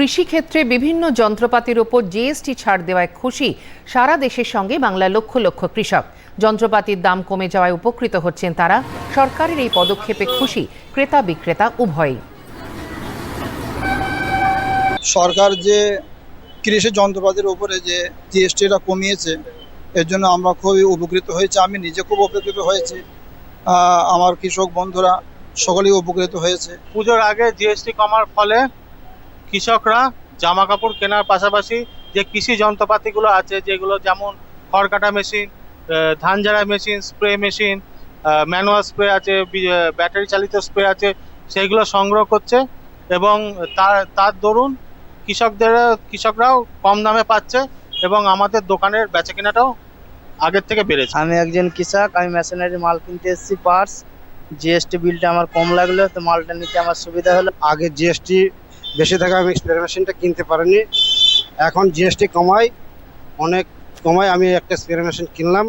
কৃষিক্ষেত্রে বিভিন্ন যন্ত্রপাতির ওপর জিএসটি ছাড় দেওয়ায় খুশি সারা দেশের সঙ্গে বাংলার লক্ষ লক্ষ কৃষক। যন্ত্রপাতির দাম কমে যাওয়ায় উপকৃত হচ্ছেন তারা। সরকারের এই পদক্ষেপে খুশি ক্রেতা বিক্রেতা উভয়ই। সরকার যে কৃষি যন্ত্রপাতির উপরে যে জিএসটিটা কমিয়েছে এর জন্য আমরা খুবই উপকৃত হয়েছি। আমি নিজে খুব উপকৃত হয়েছি। আমার কৃষক বন্ধুরা সকলেই উপকৃত হয়েছে। পুজোর আগে জিএসটি কমার ফলে কৃষকরা জামা কাপড় কেনার পাশাপাশি যে কৃষি যন্ত্রপাতিগুলো আছে যেগুলো যেমন খড় কাটা মেশিন ধান ঝাড়া machine spray machine manual spray আছে ব্যাটারি চালিত স্প্রে আছে সেইগুলো সংগ্রহ করছে এবং তার তার দরুন কৃষকদের কৃষকরাও কম দামে পাচ্ছে এবং আমাদের দোকানের বেচা কেনাটাও আগের থেকে বেড়েছে। আমি একজন কৃষক আমি মেশিনারি মাল কিনতে এসেছি পার্টস। জিএসটি বিলটা আমার কম লাগল তো মালটা নিতে আমার সুবিধা হলো। আগে জিএসটি বেশি থাকা আমি স্প্রে মেশিনটা কিনতে পারিনি। এখন জিএসটি কমায় অনেক কমায় আমি একটা স্প্রে মেশিন কিনলাম।